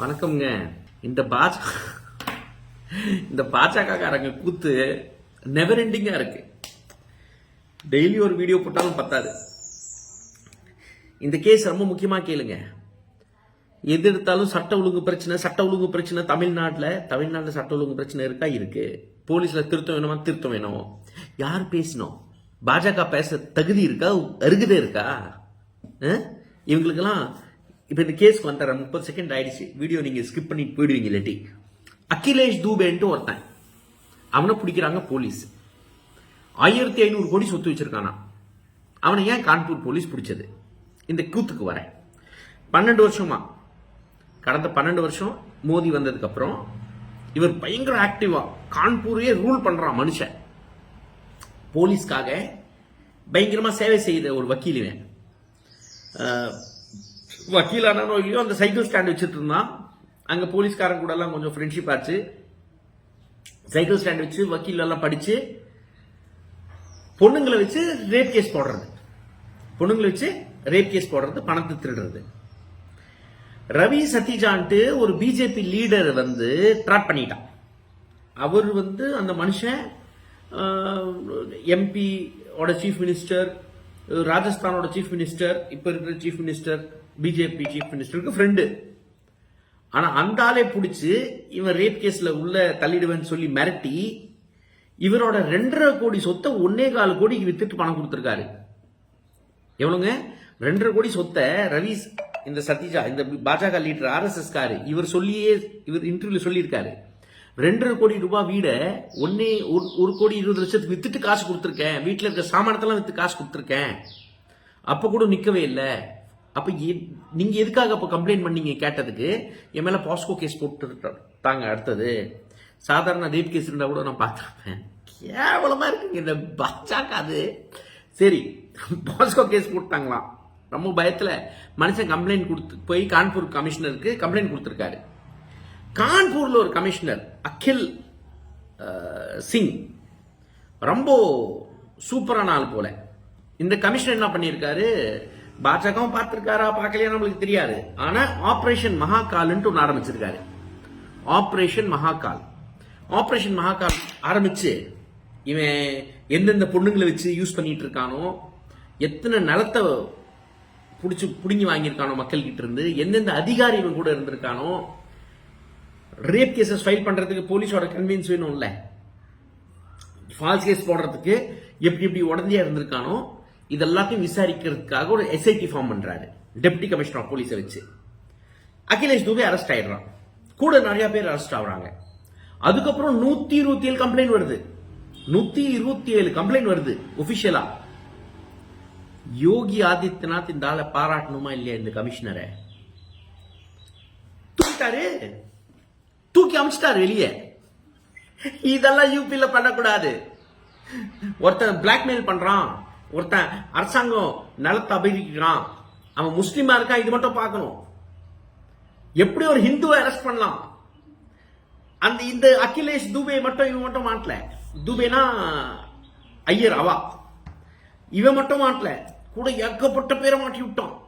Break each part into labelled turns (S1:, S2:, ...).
S1: வணக்கம்ங்க. இந்த பாஜ இந்த பாஜகக்காரங்க கூத்து நெவர் எண்டிங்கா இருக்கு. டெய்லி ஒரு வீடியோ போட்டாலும் பத்தாது. இந்த கேஸ் ரொம்ப முக்கியமாக கேளுங்க. எது எடுத்தாலும் சட்ட ஒழுங்கு பிரச்சனை சட்ட ஒழுங்கு பிரச்சனை தமிழ்நாட்டில் தமிழ்நாட்டில் சட்ட ஒழுங்கு பிரச்சனை இருக்கா? இருக்கு. போலீஸில் திருத்தம் வேணுமா? திருத்தம் வேணும்? யார் பேசணும் பாஜக பேச தகுதி இருக்கா? அருகதை இருக்கா? இவங்களுக்கெல்லாம் இப்போ இந்த கேஸ்க்கு வந்துடுறேன் முப்பது செகண்ட் ஆயிடுச்சு. வீடியோ நீங்கள் ஸ்கிப் பண்ணிட்டு போயிடுவீங்க இல்லாட்டி. அகிலேஷ் தூபேன்ட்டு ஒருத்தன். அவனை பிடிக்கிறாங்க போலீஸ் ஆயிரத்தி ஐநூறு கோடி சொத்து வச்சிருக்கானா? அவனை ஏன் கான்பூர் போலீஸ் பிடிச்சது? இந்த கூத்துக்கு வரேன். பன்னெண்டு வருஷமா. கடந்த பன்னெண்டு வருஷம் மோதி வந்ததுக்கு அப்புறம் இவர் பயங்கர ஆக்டிவா கான்பூரையே ரூல் பண்றான் மனுஷன். போலீஸ்க்காக பயங்கரமா சேவை செய்த ஒரு வக்கீல் இவன். வக்கீலானானோ இல்லையோ அந்த சைக்கிள் ஸ்டாண்ட் வச்சுட்டு இருந்தான் அங்கே போலீஸ்காரன் கூட எல்லாம் கொஞ்சம் ஃப்ரெண்ட்ஷிப் ஆச்சு. சைக்கிள் ஸ்டாண்ட் வச்சு வக்கீல் எல்லாம் படிச்சு பொண்ணுங்களை வச்சு ரேப் கேஸ் போடுறது. பொண்ணுங்களை வச்சு ரேப் கேஸ் போடுறது பணத்தை திருடுறது. ரவி சத்யஜான்ட்டு ஒரு பிஜேபி லீடர் வந்து ட்ராப் பண்ணிட்டான். அவர் வந்து அந்த மனுஷன் எம்பியோட சீஃப் மினிஸ்டர் ராஜஸ்தானோட சீஃப் மினிஸ்டர் இப்போ இருக்கிற சீஃப் மினிஸ்டர் பிஜேபி சீஃப் மினிஸ்டருக்கு ஃப்ரெண்டு ஆனா அந்த ஆளே பிடிச்சி இவன் ரேப் கேஸ்ல உள்ள தள்ளிடுவேன்னு சொல்லி மிரட்டி இவரோட ரெண்டரை கோடி சொத்தை ஒன்னே கால் கோடிக்கு வித்துட்டு பணம் கொடுத்துருக்காரு. எவ்வளவுங்க? ரெண்டரை கோடி சொத்தை ரவீஸ் இந்த சத்யஜா இந்த பாஜக லீடர் ஆர்எஸ்எஸ் காரு இவர் சொல்லியே இவர் இன்டர்வியூல சொல்லியிருக்காரு. ரெண்டரை கோடி ரூபாய் வீட ஒன்னே ஒரு- ஒரு கோடி இருபது லட்சத்துக்கு வித்துட்டு காசு கொடுத்துருக்கேன். வீட்டில் இருக்க சாமானத்தெல்லாம் வித்து காசு கொடுத்துருக்கேன். அப்ப கூட நிக்கவே இல்லை. அப்ப எ- நீங்க எதுக்காக அப்ப கம்ப்ளைண்ட் பண்ணீங்க கேட்டதுக்கு? என் மேல பாஸ்கோ கேஸ் போட்டு தாங்க அடுத்தது. சாதாரண ரேப் கேஸ் இருந்தா கூட நான் பார்த்துருப்பேன். கேவலமா இருக்குங்க இந்த பாஜக அது. சரி பாஸ்கோ கேஸ் போட்டாங்களாம். ரொம்ப பயத்துல. மனுஷன் கம்ப்ளைண்ட் கொடுத்து போய் கான்பூர் கமிஷனருக்கு கம்ப்ளைண்ட் கொடுத்துருக்காரு. கான்பூர்ல ஒரு கமிஷனர் அகில் சிங். ரொம்ப சூப்பரான ஆள் போல. இந்த கமிஷனர் என்ன பண்ணியிருக்காரு? பாஜகவும் பார்த்திருக்காரா பார்க்கலையா நம்மளுக்கு தெரியாது. ஆனா ஆபரேஷன் மகாகால்ன்ட்டு ஒன்று ஆரம்பிச்சிருக்காரு. ஆபரேஷன் மகாகால் ஆபரேஷன் மகாகால் ஆரம்பிச்சு இவன் எந்தெந்த பொண்ணுங்களை வச்சு யூஸ் பண்ணிட்டு இருக்கானோ எத்தனை நிலத்தை பிடிச்சி பிடுங்கி வாங்கியிருக்கானோ மக்கள் கிட்ட இருந்து எந்தெந்த அதிகாரி இவன் கூட இருந்திருக்கானோ ரேப் கேசஸ் ஃபைல் பண்றதுக்கு போலீஸோட கன்வீன்ஸ் வேணும்ல. ஃபால்ஸ் கேஸ் போடுறதுக்கு எப்படி எப்படி உடந்தையா இருந்திருக்கானோ இதெல்லாத்தையும் விசாரிக்கிறதுக்காக ஒரு எஸ்ஐடி ஃபார்ம் பண்றாரு. டெப்டி கமிஷனர் ஆஃப் போலீஸை வச்சு. அகிலேஷ் தூபே அரெஸ்ட் ஆயிடுறான். கூட நிறைய பேர் அரெஸ்ட் ஆகுறாங்க. அதுக்கப்புறம் நூத்தி இருபத்தி ஏழு கம்ப்ளைண்ட் வருது. நூத்தி இருபத்தி ஏழு கம்ப்ளைண்ட் வருது ஒபிஷியலா யோகி ஆதித்யநாத் இந்த ஆளை பாராட்டணுமா இல்லையா இந்த கமிஷனரை தூக்கிட்டாரு. தூக்கி அமிச்சிட்டாரு வெளியே. இதெல்லாம் யூபில பண்ணக்கூடாது. ஒருத்தன் பிளாக்மெயில் பண்றான். ஒருத்தன் அரசாங்கம் நிலத்தை அபகரிக்கிறான் அவன் முஸ்லீமா இருக்கான் இது மட்டும் பார்க்கணும். எப்படி ஒரு ஹிந்துவை அரெஸ்ட் பண்ணலாம்? அந்த இந்த அகிலேஷ் தூபே மட்டும் இவன் மட்டும் மாட்டல. தூபேனா ஐயர் அவா. இவன் மட்டும் மாட்டல. கூட ஏகப்பட்ட பேரை மாட்டி விட்டான்.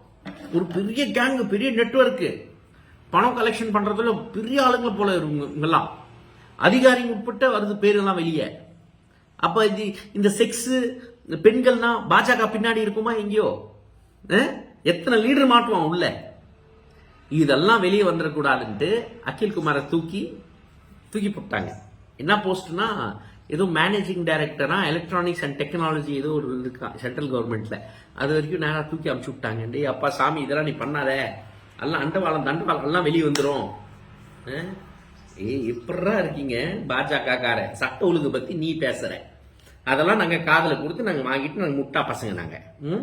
S1: ஒரு பெரிய கேங் பெரிய நெட்ஒர்க்கு பணம் கலெக்ஷன் பண்றதுல பெரிய ஆளுங்க போல இவங்க இவங்கெல்லாம். அதிகாரிங்க உட்பட்ட வருது பேரெல்லாம் வெளியே. அப்ப இது இந்த செக்ஸ் பெண்கள்னா பாஜக பின்னாடி இருக்குமா எங்கேயோ? எத்தனை லீடர் மாட்டுவான் உள்ள? இதெல்லாம் வெளியே வந்துடக்கூடாதுன்ட்டு அகில் குமாரை தூக்கி தூக்கி போட்டாங்க. என்ன போஸ்ட்னா ஏதோ மேனேஜிங் டைரக்டரா எலக்ட்ரானிக்ஸ் அண்ட் டெக்னாலஜி ஏதோ ஒரு இருக்கா சென்ட்ரல் கவர்மெண்ட்ல அது வரைக்கும் நேராக தூக்கி அமுச்சு விட்டாங்க. அப்பா சாமி இதெல்லாம் நீ பண்ணாத. எல்லாம் அண்டவாளம் தண்டவாளம் எல்லாம் வெளியே வந்துடும் ஏய் எப்படா இருக்கீங்க பாஜக கார சட்ட ஒழுங்கு பத்தி நீ பேசுற. அதெல்லாம் நாங்கள் காதில் கொடுத்து நாங்கள் வாங்கிட்டு நாங்கள் முட்டா பசங்க நாங்கள் ம்?